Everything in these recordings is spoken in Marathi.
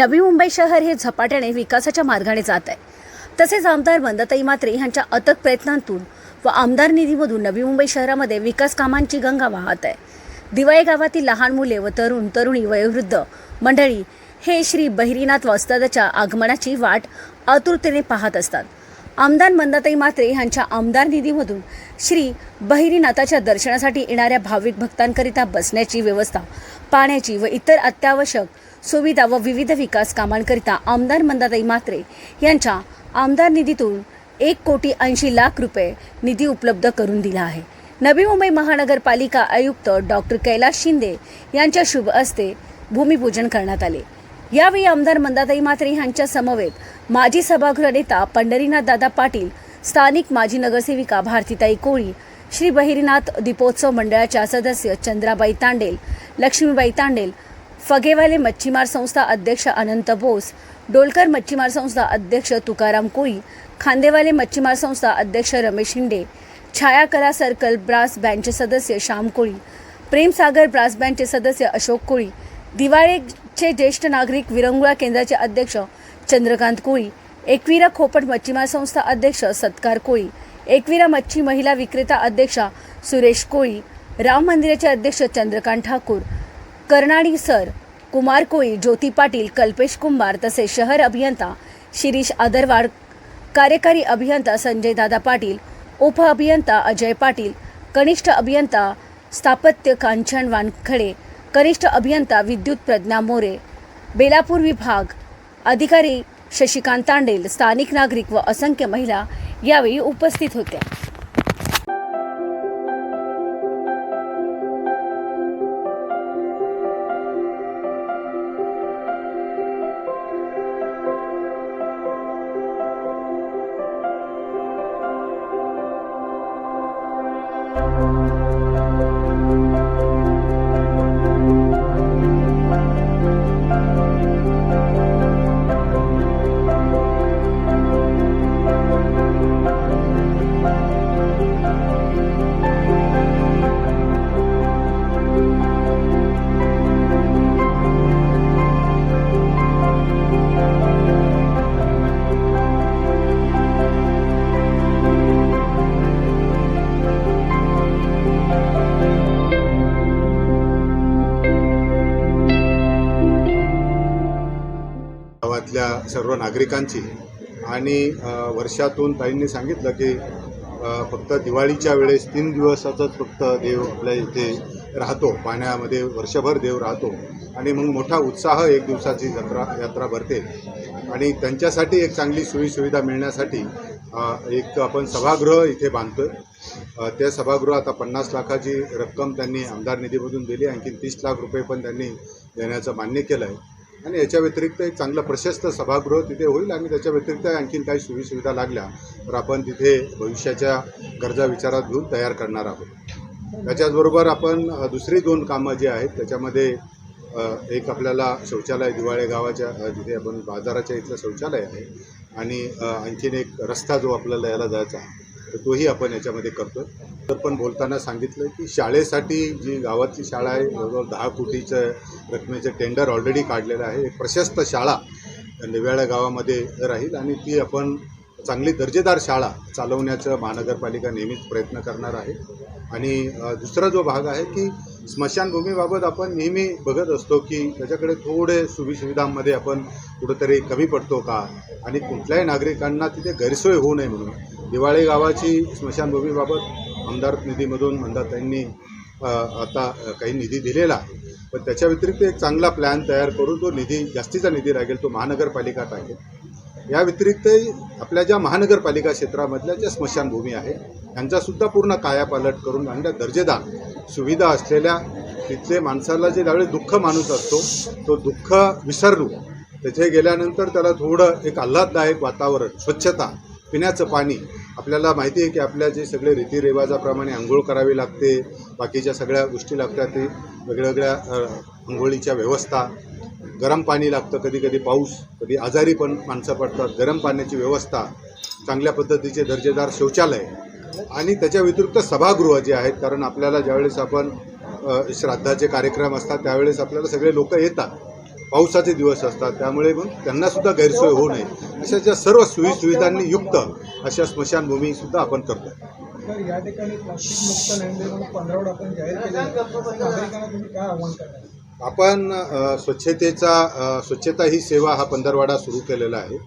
नवी मुंबई शहर हे झपाट्याने विकासाच्या मार्गाने जात आहे. तसेच आमदार मंदाताई मात्रे यांच्या अथक प्रयत्नांतून व आमदार निधीमधून नवी मुंबई शहरामध्ये विकास कामांची गंगा वाहत आहे. दिवाळी गावातील लहान मुले व तरुण तरुणी वयोवृद्ध मंडळी हे श्री बहिरीनाथ वस्तादाच्या आगमनाची वाट आतुरतेने पाहत असतात. आमदार मंदाताई मात्रे यांच्या आमदार निधीमधून श्री बहिरीनाथाच्या दर्शनासाठी येणाऱ्या भाविक भक्तांकरिता बसण्याची व्यवस्था पाण्याची व इतर अत्यावश्यक सुविधा व विविध विकास कामांकरिता आमदार मंदाताई मात्रे यांच्या आमदार निधीतून एक कोटी ऐंशी लाख रुपये निधी उपलब्ध करून दिला आहे. नवी मुंबई महानगरपालिका आयुक्त डॉक्टर कैलास शिंदे यांच्या शुभ हस्ते भूमिपूजन करण्यात आले. यावेळी आमदार मंदाताई मात्रे यांच्या समवेत माजी सभागृह नेता पंढरीनाथ दादा पाटील स्थानिक माजी नगरसेविका भारतीताई कोळी श्री बहिरीनाथ दीपोत्सव मंडळाच्या सदस्य चंद्राबाई तांडेल लक्ष्मीबाई तांडेल फगेवाले मच्छीमार संस्था अध्यक्ष अनंत बोस डोलकर मच्छीमार संस्था अध्यक्ष तुकाराम कोळी खांदेवाले मच्छीमार संस्था अध्यक्ष रमेश शिंदे छाया कला सर्कल ब्रास बँडचे सदस्य श्याम कोळी प्रेमसागर ब्रास बँडचे सदस्य अशोक कोळी दिवाळेचे ज्येष्ठ नागरिक विरंगुळा केंद्राचे अध्यक्ष चंद्रकांत कोळी एकविरा खोपट मच्छीमार संस्था अध्यक्ष सत्कार कोळी एकविरा मच्छी महिला विक्रेता अध्यक्षा सुरेश कोळी राम मंदिराचे अध्यक्ष चंद्रकांत ठाकूर कर्नाडी सर कुमार कोळी ज्योती पाटील कल्पेश कुंभार तसेच शहर अभियंता शिरीष आदरवाड कार्यकारी अभियंता संजय दादा पाटील उप अभियंता अजय पाटील कनिष्ठ अभियंता स्थापत्य कांचन वानखडे कनिष्ठ अभियंता विद्युत प्रज्ञा मोरे बेलापूर विभाग अधिकारी शशिकांत तांडेल स्थानिक नागरिक व असंख्य महिला यावेळी उपस्थित होत्या. सर्व नागरिकांची. आणि वर्षातून ताईंनी सांगितलं की फक्त दिवाळीच्या वेळेस तीन दिवसाचाच फक्त देव आपल्या इथे राहतो पाण्यामध्ये वर्षभर देव राहतो. आणि मग मोठा उत्साह एक दिवसाची जत्रा यात्रा भरते. आणि त्यांच्यासाठी एक चांगली सोयीसुविधा मिळण्यासाठी एक आपण सभागृह इथे बांधतो आहे त्या सभागृह आता पन्नास लाखाची रक्कम त्यांनी आमदार निधीमधून दिली आणखी तीस लाख रुपये पण त्यांनी देण्याचं मान्य केलं आहे आणि याच्या व्यतिरिक्त एक चांगलं प्रशस्त सभागृह तिथे होईल आणि त्याच्या व्यतिरिक्त आणखीन काही सोयीसुविधा लागल्या तर आपण तिथे भविष्याच्या गरजा विचारात घेऊन तयार करणार आहोत. त्याच्याचबरोबर आपण दुसरी दोन कामं जी आहेत त्याच्यामध्ये एक आपल्याला शौचालय दिवाळे गावाच्या जिथे आपण बाजाराच्या इथलं शौचालय आहे आणि आणखीन एक रस्ता जो आपल्याला यायला जायचा तर तोही आपण याच्यामध्ये करतो तर पण बोलताना सांगितलं की शाळेसाठी जी गावातली शाळा आहे जवळजवळ दहा कोटीचं रकमेचं टेंडर ऑलरेडी काढलेलं आहे. एक प्रशस्त शाळा निव्याळ्या गावामध्ये राहील आणि ती आपण चांगली दर्जेदार शाळा चालवण्याचं महानगरपालिका नेहमीच प्रयत्न करणार आहे. आणि दुसरा जो भाग आहे की स्मशानभूमीबाबत आपण नेहमी बघत असतो की त्याच्याकडे थोडे सुविसुविधांमध्ये आपण कुठंतरी कमी पडतो का? आणि कुठल्याही नागरिकांना तिथे गैरसोय होऊ नये म्हणून. दिवाळे गावाची स्मशानभूमीबाबत आमदार निधीमधून मंदाताईंनी आता काही निधी दिलेला आहे. पण त्याच्या व्यतिरिक्त एक चांगला प्लॅन तयार करून तो निधी जास्तीचा निधी लागेल तो महानगरपालिका टाकेल या व्यतिरिक्तही आपल्या ज्या महानगरपालिका क्षेत्रामधल्या ज्या स्मशानभूमी आहे यांचासुद्धा पूर्ण कायापालट करून आणि त्या दर्जेदार सुविधा असलेल्या तिथले माणसाला जे त्यावेळी दुःख माणूस असतो तो दुःख विसरलो. तिथे गेल्यानंतर त्याला थोडं एक आल्हाददायक वातावरण स्वच्छता पिण्याचं पाणी. आपल्याला माहिती आहे की आपल्या जे सगळे रीतिरिवाजाप्रमाणे आंघोळ करावी लागते बाकीच्या सगळ्या गोष्टी लागतात ते वेगळ्या आंघोळीच्या व्यवस्था. गरम पाणी लागतं कधी कधी पाऊस कधी आजारी पण माणसं पडतात. गरम पाण्याची व्यवस्था चांगल्या पद्धतीचे दर्जेदार शौचालय आणि त्याच्या व्यतिरिक्त सभागृह जे आहेत कारण आपल्याला ज्यावेळेस आपण श्राद्धाचे कार्यक्रम असतात त्यावेळेस आपल्याला सगळे लोक येतात. पावसाचे दिवस असतात त्यामुळे मग त्यांनासुद्धा गैरसोय होऊ नये. अशा ज्या सर्व सोयीसुविधांनी युक्त अशा स्मशानभूमीसुद्धा आपण करतो या ठिकाणी आपण स्वच्छतेचा स्वच्छता ही सेवा हा पंधरवाडा सुरू केलेला आहे.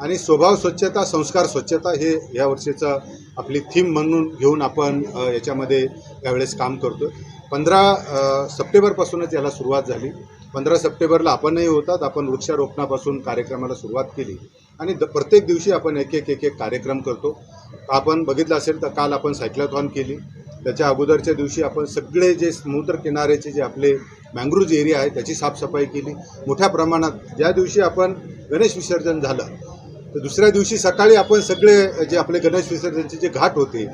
आणि स्वभाव स्वच्छता संस्कार स्वच्छता हे या वर्षीचं आपली थीम म्हणून घेऊन आपण याच्यामध्ये यावेळेस काम करतो पंधरा सप्टेंबरपासूनच याला सुरुवात झाली. पंधरा सप्टेंबरला आपणही होतात. आपण वृक्षारोपणापासून कार्यक्रमाला सुरुवात केली. आणि द प्रत्येक दिवशी आपण एक एक एक एक कार्यक्रम करतो. आपण बघितलं असेल तर काल आपण सायक्लॉथॉन केली. त्याच्या अगोदरच्या दिवशी आपण सगळे जे समुद्र किनाऱ्याचे जे आपले मँग्रोज एरिया आहे त्याची साफसफाई केली. मोठ्या प्रमाणात ज्या दिवशी आपण गणेश विसर्जन झालं तर दुसऱ्या दिवशी सकाळी आपण सगळे जे आपले गणेश विसर्जनचे जे घाट होते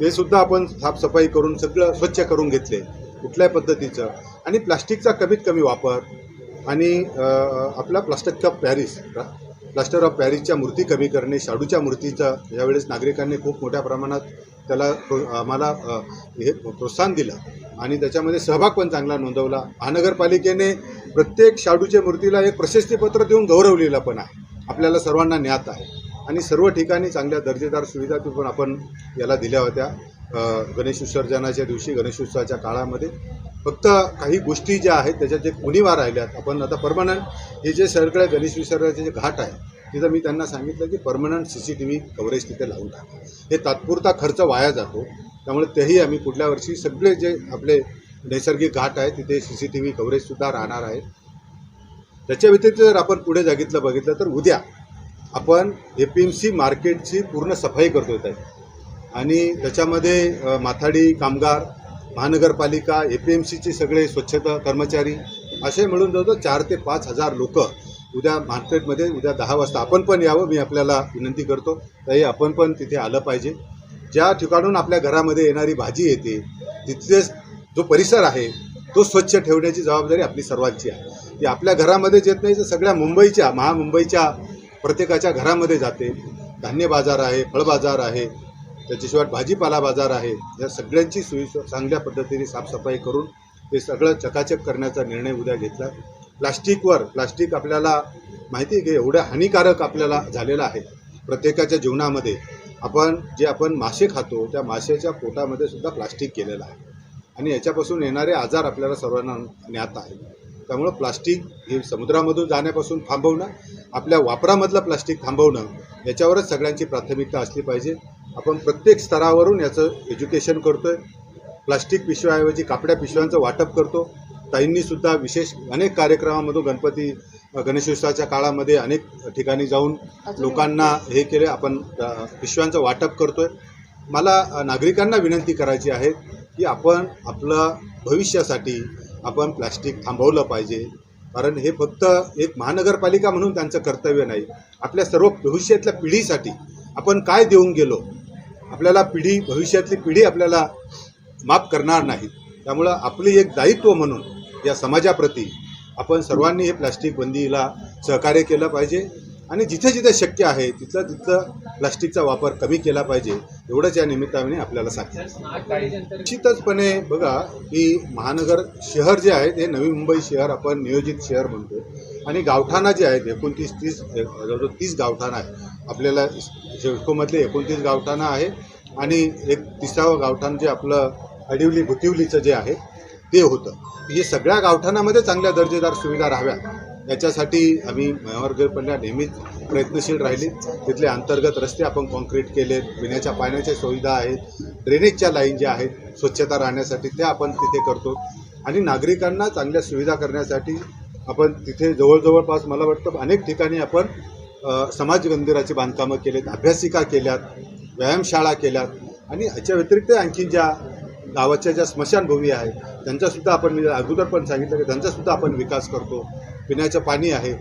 ते सुद्धा आपण साफसफाई करून सगळं स्वच्छ करून घेतले कुठल्याही पद्धतीचं. आणि प्लास्टिकचा कमीत कमी वापर आणि आपला plastic of Paris plaster of पॅरिसच्या मूर्ती कमी करणे शाडूच्या मूर्तीचं यावेळेस नागरिकांनी खूप मोठ्या प्रमाणात त्याला आम्हाला हे प्रोत्साहन दिलं आणि त्याच्यामध्ये सहभाग पण चांगला नोंदवला. महानगरपालिकेने प्रत्येक शाडूच्या मूर्तीला एक प्रशस्तीपत्र देऊन गौरवलेलं पण आहे. आपल्याला सर्वांना ज्ञात आहे. आणि सर्व ठिकाणी चांगल्या दर्जेदार सुविधा पण आपण याला दिल्या होत्या. गणेश विसर्जनाच्या दिवशी गणेशोत्सवाच्या काळामध्ये फक्त काही गोष्टी ज्या आहेत त्याच्यात जे उणीवा राहिल्यात आपण आता परमनंट हे जे सगळ्या गणेश विसर्जनाचे जे घाट आहे तिथं मी त्यांना सांगितलं की permanent C C T V coverage तिथे लावून टाका. हे तात्पुरता खर्च वाया जातो त्यामुळे तेही आम्ही पुढल्या वर्षी सगळे जे आपले नैसर्गिक घाट आहे तिथे सी सी टी व्ही कव्हरेजसुद्धा राहणार आहे. त्याच्या व्यतिरिक्त जर आपण पुढे जागितलं बघितलं तर उद्या आपण ए पी एम सी मार्केटची पूर्ण सफाई करतो आहे आणि त्याच्यामध्ये माथाडी कामगार महानगरपालिका ए पी एम सीचे सगळे स्वच्छता कर्मचारी असे मिळून जवळजवळ चार ते पाच हजार लोक उद्या मार्केटमध्ये उद्या दहा वाजता आपण पण यावं मी आपल्याला विनंती करतो. तरी आपण पण तिथे आलं पाहिजे. ज्या ठिकाणून आपल्या घरामध्ये येणारी भाजी येते तिथेच जो परिसर आहे तो स्वच्छ ठेवण्याची जबाबदारी आपली सर्वांची आहे. ती आपल्या घरामध्येच येत नाही तर सगळ्या मुंबईच्या महामुंबईच्या प्रत्येकाच्या घरामध्ये जाते. धान्य बाजार आहे फळबाजार आहे त्याच्याशिवाय भाजीपाला बाजार आहे. या सगळ्यांची सोयी चांगल्या पद्धतीने साफसफाई करून ते सगळं चकाचक करण्याचा निर्णय उद्या घेतला. प्लास्टिकवर प्लास्टिक आपल्याला माहिती आहे की एवढ्या हानिकारक आपल्याला झालेलं आहे. प्रत्येकाच्या जीवनामध्ये आपण जे आपण मासे खातो त्या माशाच्या पोटामध्ये सुद्धा प्लास्टिक केलेलं आहे. आणि याच्यापासून येणारे आजार आपल्याला सर्वांना ज्ञात आहे. त्यामुळं प्लास्टिक हे समुद्रामधून जाण्यापासून थांबवणं आपल्या वापरामधलं प्लास्टिक थांबवणं याच्यावरच सगळ्यांची प्राथमिकता असली पाहिजे. आपण प्रत्येक स्तरावरून याचं एज्युकेशन करतो आहे प्लास्टिक पिशव्याऐवजी कापड्या पिशव्यांचं वाटप करतो. ताईंनीसुद्धा विशेष अनेक कार्यक्रमामधून गणपती गणेशोत्सवाच्या काळामध्ये अनेक ठिकाणी जाऊन लोकांना हे केले. आपण पिशव्यांचं वाटप करतोय. मला अ, नागरिकांना विनंती करायची आहे की आपण आपलं भविष्यासाठी आपण प्लास्टिक थांबवलं पाहिजे. कारण हे फक्त एक महानगरपालिका म्हणून त्यांचं कर्तव्य नाही. आपल्या सर्व भविष्यातल्या पिढीसाठी आपण काय देऊन गेलो? आपल्याला पिढी भविष्यातली पिढी आपल्याला माफ करणार नाही. त्यामुळं आपली एक दायित्व म्हणून या समाजाप्रती आपण सर्वांनी हे प्लास्टिक बंदीला सहकार्य केलं पाहिजे. आणि जिथे जिथे शक्य आहे तिथलं तिथलं प्लास्टिकचा वापर कमी केला पाहिजे. एवढंच या निमित्ताने आपल्याला सांगितलं निश्चितचपणे बघा की महानगर शहर जे आहे ते नवी मुंबई शहर आपण नियोजित शहर म्हणतो आणि गावठाणा जे आहेत एकोणतीस तीस जवळजवळ तीस गावठाणा आहे आपल्याला शिडकोमधले एकोणतीस गावठाणा आहे आणि एक तिसावं गावठाण जे आपलं अडिवली भुतिवलीचं जे आहे ते होतं. हे सगळ्या गावठाणामध्ये चांगल्या दर्जेदार सुविधा राहाव्यात. याच्यासाठी आम्ही महानगरपालिका नेहमीच प्रयत्नशील राहिली. तिथले अंतर्गत रस्ते आपण कॉन्क्रीट केले पिण्याच्या पाण्याच्या सुविधा आहेत ड्रेनेजच्या लाईन ज्या आहेत स्वच्छता राहण्यासाठी त्या आपण तिथे करतो. आणि नागरिकांना चांगल्या सुविधा करण्यासाठी आपण तिथे जवळजवळपास मला वाटतं अनेक ठिकाणी आपण समाज मंदिराची बांधकामं केलेत अभ्यासिका केल्यात व्यायामशाळा केल्यात आणि याच्या व्यतिरिक्त आणखी ज्या गावाच्या ज्या स्मशानभूमी आहेत त्यांचासुद्धा आपण मी अगोदर पण सांगितलं की त्यांचासुद्धा आपण विकास करतो. पिण्याचं पाणी आहे.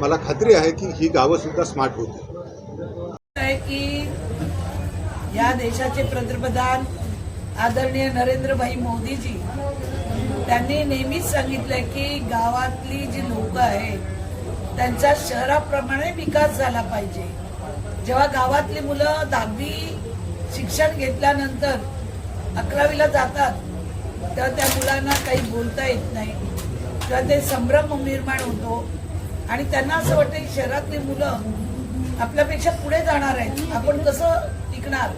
मला खात्री आहे की ही गावंसुद्धा स्मार्ट होते की या देशाचे पंतप्रधान आदरणीय नरेंद्रभाई मोदीजी त्यांनी नेहमीच सांगितलंय की गावातली जी लोक आहेत त्यांचा शहराप्रमाणे विकास झाला पाहिजे. जेव्हा गावातली मुलं दहावी शिक्षण घेतल्यानंतर अकरावीला जातात तेव्हा त्या मुलांना काही बोलता येत नाही. किंवा ते संभ्रम निर्माण होतो. आणि त्यांना असं वाटतं की शहरातली मुलं आपल्यापेक्षा पुढे जाणार आहेत. आपण कसं टिकणार?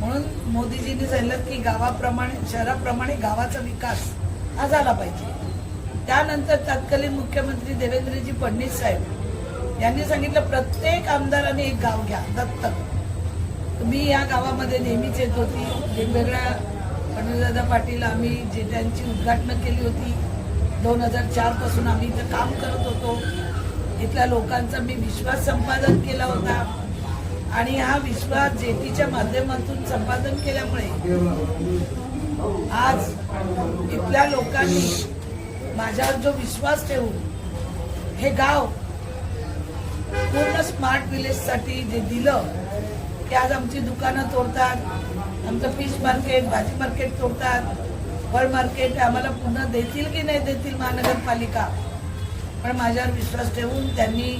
म्हणून मोदीजींनी सांगितलं की गावाप्रमाणे शहराप्रमाणे गावाचा विकास हा झाला पाहिजे. त्यानंतर तत्कालीन मुख्यमंत्री देवेंद्रजी फडणवीस साहेब यांनी सांगितलं प्रत्येक आमदाराने एक गाव घ्या दत्तक. मी या गावामध्ये नेहमीच येत होती. वेगवेगळ्या पंडितदादा पाटील आम्ही जे त्यांची उद्घाटनं केली होती दोन हजार चारपासून आम्ही इथं काम करत होतो. इथल्या लोकांचा मी विश्वास संपादन केला होता. आणि हा विश्वास जेटीच्या माध्यमातून संपादन केल्यामुळे आज आपल्या लोकांनी माझ्यावर जो विश्वास ठेवून हे गाव पूर्ण स्मार्ट विलेजसाठी जे दिलं की आज आमची दुकानं तोडतात आमचं फिश मार्केट भाजी मार्केट तोडतात फळ मार्केट आम्हाला पुन्हा देतील की नाही देतील महानगरपालिका? पण माझ्यावर विश्वास ठेवून त्यांनी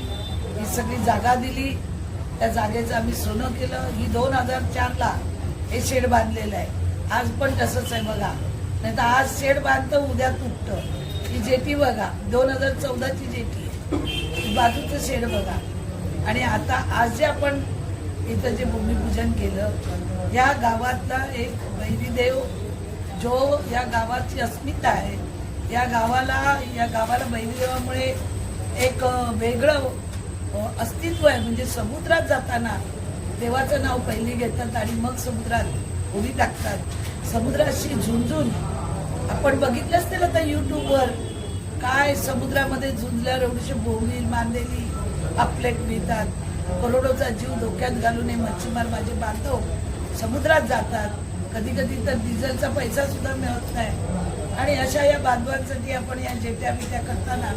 ही सगळी जागा दिली. त्या जागेचं आम्ही सोनं केलं. ही दोन हजार चारला हे शेड बांधलेलं आहे. आज पण तसंच आहे बघा. नाही तर आज शेड बांधतं उद्या तुटतं. ही जेटी बघा. दोन हजार चौदाची जेटी आहे. बाजूचं शेड बघा. आणि आता आज जे आपण इथं जे भूमिपूजन केलं या गावातला एक वैरीदेव जो या गावाची अस्मिता आहे या गावाला या गावाला बैरीदेवामुळे एक वेगळं अस्तित्व आहे. म्हणजे समुद्रात जाताना देवाचं नाव पहिले घेतात आणि मग समुद्रात उडी टाकतात. समुद्राशी झुंजून आपण बघितलं असतील आता युट्यूबवर काय समुद्रामध्ये झुंजल्यावर एवढीशी बोवणी मांदेली आपलेट मिळतात करोडोचा जीव धोक्यात घालून हे मच्छीमार माझे बांधव समुद्रात जातात. कधी कधी तर डिझेलचा पैसा सुद्धा मिळत नाही. आणि अशा या बांधवांसाठी आपण या जेट्या बिट्या करताना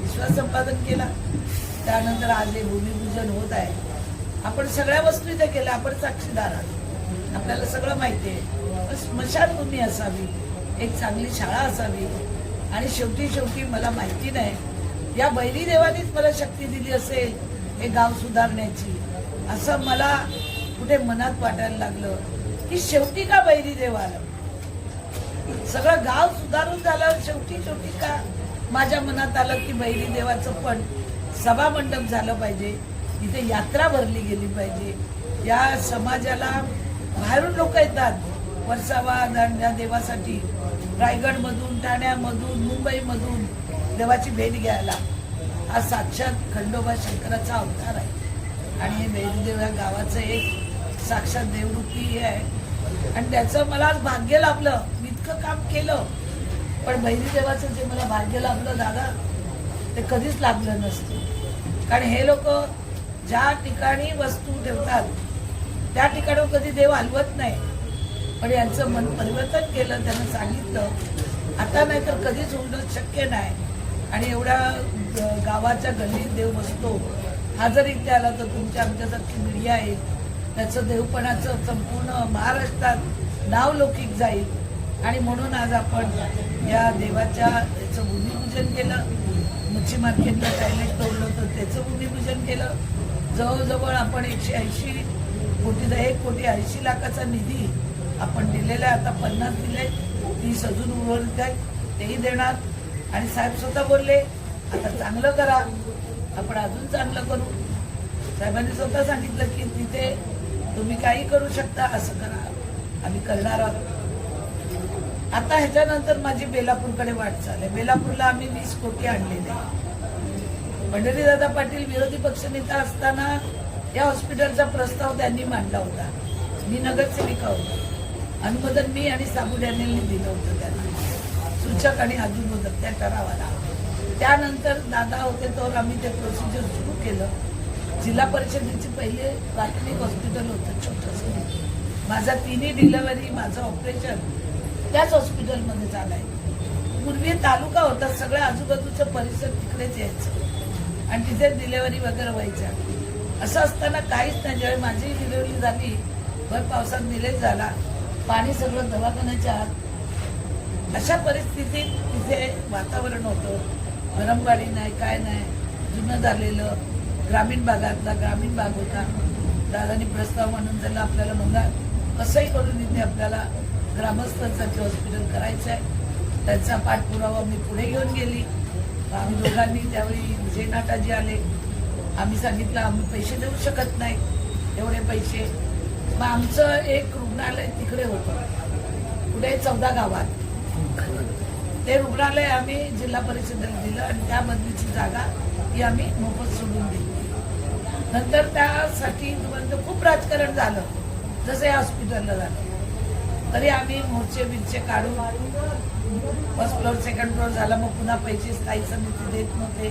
विश्वास संपादन केला. त्यानंतर आज हे भूमिपूजन होत आहे. आपण सगळ्या वस्तू इथे केल्या. आपण साक्षीदार आहोत. आपल्याला सगळं माहिती आहे. स्मशानभूमी असावी. एक चांगली शाळा असावी. आणि शेवटी शेवटी मला माहिती नाही या बैरी देवानीच मला शक्ती दिली असेल हे गाव सुधारण्याची. असं मला कुठे मनात वाटायला लागलं की शेवटी का बैरी देव आलं सगळं गाव सुधारून झालं शेवटी शेवटी का माझ्या मनात आलं की बैरी देवाचं पण सभा मंडप झालं पाहिजे इथे यात्रा भरली गेली पाहिजे. या समाजाला बाहेरून लोक येतात. वर्षावा या देवासाठी रायगडमधून ठाण्यामधून मुंबईमधून देवाची भेट घ्यायला हा साक्षात खंडोबा शंकराचा अवतार आहे. आणि हे बैरीदेव या गावाचं एक साक्षात देवरूपी हे आहे. आणि त्याचं मला आज भाग्य लाभलं. मी इतकं काम केलं. पण बहिणीदेवाचं जे मला भाग्य लाभलं दादा ते कधीच लाभलं नसतं. कारण हे लोक ज्या ठिकाणी वस्तू ठेवतात त्या ठिकाणी कधी देव हलवत नाही. पण यांचं मन परिवर्तन केलं त्यांना सांगितलं. आता नाही तर कधीच होणं शक्य नाही. आणि एवढ्या गावाच्या गल्लीत देव बसतो. हा जर इथे आला तर तुमच्या आमच्यासारखी मीडिया आहे. त्याचं देवपणाचं संपूर्ण महाराष्ट्रात नाव लौकिक जाईल. आणि म्हणून आज आपण या देवाच्या याचं भूमिपूजन केलं. मच्छी मार्केटला टॉयलेट तोडलं होतं त्याचं भूमिपूजन केलं. जवळजवळ आपण एकशे ऐंशी कोटी एक कोटी ऐंशी लाखाचा निधी आपण दिलेला आहे. आता पन्नास दिले तीस अजून उर्वरित आहेत तेही देणार. आणि साहेब स्वतः बोलले आता चांगलं करा. आपण अजून चांगलं करू. साहेबांनी स्वतः सांगितलं की तिथे तुम्ही काही करू शकता असं करा. आम्ही करणार आहोत. आता ह्याच्यानंतर माझी बेलापूरकडे वाटचाल आहे. बेलापूरला आम्ही वीस कोटी आणलेले पंढरीदादा पाटील विरोधी पक्षनेता असताना या हॉस्पिटलचा प्रस्ताव त्यांनी मांडला होता. मी नगरसेविका होतो. अनुमोदन मी आणि साबुड यांनी दिलं होतं त्यांना. सूचक आणि अनुमोदक त्या ठरावाला त्यानंतर दादा होते तर आम्ही ते प्रोसिजर सुरू केलं. जिल्हा परिषदेचे पहिले प्राथमिक हॉस्पिटल होतं छोटंसं. माझा तिन्ही डिलेवरी माझं ऑपरेशन त्याच हॉस्पिटलमध्ये झालंय. पूर्वी तालुका होता सगळ्या आजूबाजूचं परिसर तिकडेच यायचं. आणि तिथे डिलेवरी वगैरे व्हायच्या. असं असताना काहीच नाही. ज्यावेळी माझी डिलेवरी झाली भर पावसात निलेच झाला. पाणी सगळं दवाखान्याच्या आत. अशा परिस्थितीत तिथे वातावरण होतं. गरमवाडी नाही काय नाही. जुनं झालेलं. ग्रामीण भागातला ग्रामीण भाग होता. दादानी प्रस्ताव म्हणून त्याला आपल्याला म्हणा कसंही करून इथे आपल्याला ग्रामस्थांसाठी हॉस्पिटल करायचं आहे त्यांचा पाठपुरावा मी पुढे घेऊन गेली. आम्ही दोघांनी त्यावेळी विजय नाटाजी आले. आम्ही सांगितलं आम्ही पैसे देऊ शकत नाही. एवढे पैसे मग आमचं एक रुग्णालय तिकडे होतं. पुढे चौदा गावात. ते रुग्णालय आम्ही जिल्हा परिषदेला दिलं आणि त्या बदलीची जागा ही आम्ही मोफत सोडून दिली. नंतर त्यासाठी खूप राजकारण झालं. जसं या हॉस्पिटलला झालं. तरी आम्ही मोर्चे बिरचे काढून फर्स्ट फ्लोअर सेकंड फ्लोअर झाला. मग पुन्हा पैसे स्थायी समिती देत नव्हते.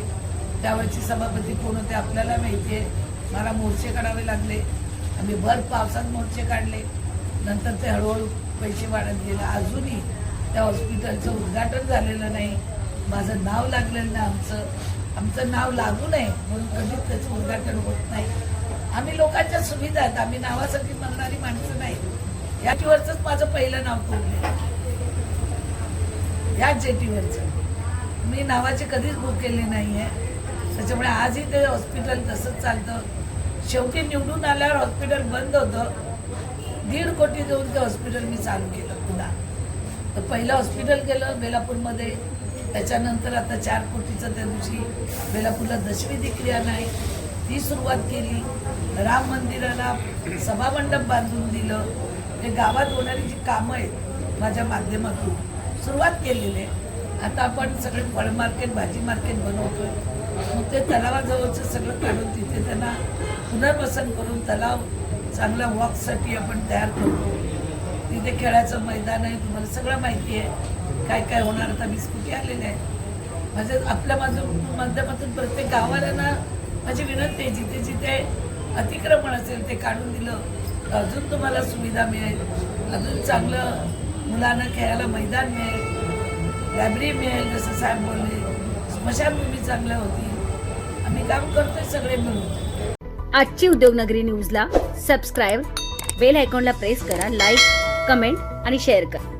त्यावेळची सभापती कोण होते आपल्याला माहिती आहे मला मोर्चे काढावे लागले. आम्ही भर पावसात मोर्चे काढले. नंतर ते हळूहळू पैसे वाढत गेले. अजूनही त्या हॉस्पिटलचं उद्घाटन झालेलं नाही. माझं नाव लागलेलं नाही आमचं. आमचं नाव लागू नये म्हणून कधीच त्याचं उद्घाटन होत नाही. आम्ही लोकांच्या सुविधा आहेत. आम्ही नावासाठी म्हणणारी माणसं नाही या याच्यावरच माझं पहिलं नाव कोरले याच जेटीवरचं. मी नावाची कधीच बुक केली नाही आहे त्याच्यामुळे आजही ते हॉस्पिटल तसंच चालतं. शेवटी निवडून आल्यावर हॉस्पिटल बंद होतं. दीड कोटी देऊन ते हॉस्पिटल मी चालू केलं पुन्हा. तर पहिलं हॉस्पिटल केलं बेलापूरमध्ये. त्याच्यानंतर आता चार कोटीचं त्या दिवशी बेलापूरला दशमी दिक्रिया नाही. ती सुरुवात केली. राम मंदिराला सभामंडप बांधून दिलं. हे गावात होणारी जी कामं आहेत माझ्या माध्यमातून सुरुवात केलेली आहे. आता आपण सगळे फळ मार्केट भाजी मार्केट बनवतोय. मग ते तलावाजवळचं सगळं काढून तिथे त्यांना पुनर्वसन करून तलाव चांगल्या वॉकसाठी आपण तयार करतो. तिथे खेळाचं मैदान आहे तुम्हाला सगळं माहिती आहे. काय काय होणार आता मी स्कूटी आलेले आहे. म्हणजे आपल्या माझं माध्यमातून प्रत्येक गावाला ना माझी विनंती आहे जिथे जिथे अतिक्रमण असेल ते काढून दिलं अजून तुम्हाला सुविधा मिळेल. अजून चांगलं मुलांना खेळायला मैदान मिळेल. लायब्ररी मिळेल जसं साहेब बोलले. स्मशानभूमी चांगल्या होती. आम्ही काम करतोय सगळे मिळून. आजची उद्योगनगरी न्यूजला सबस्क्राईब बेल आयकॉनला प्रेस करा लाईक कमेंट आणि शेअर करा.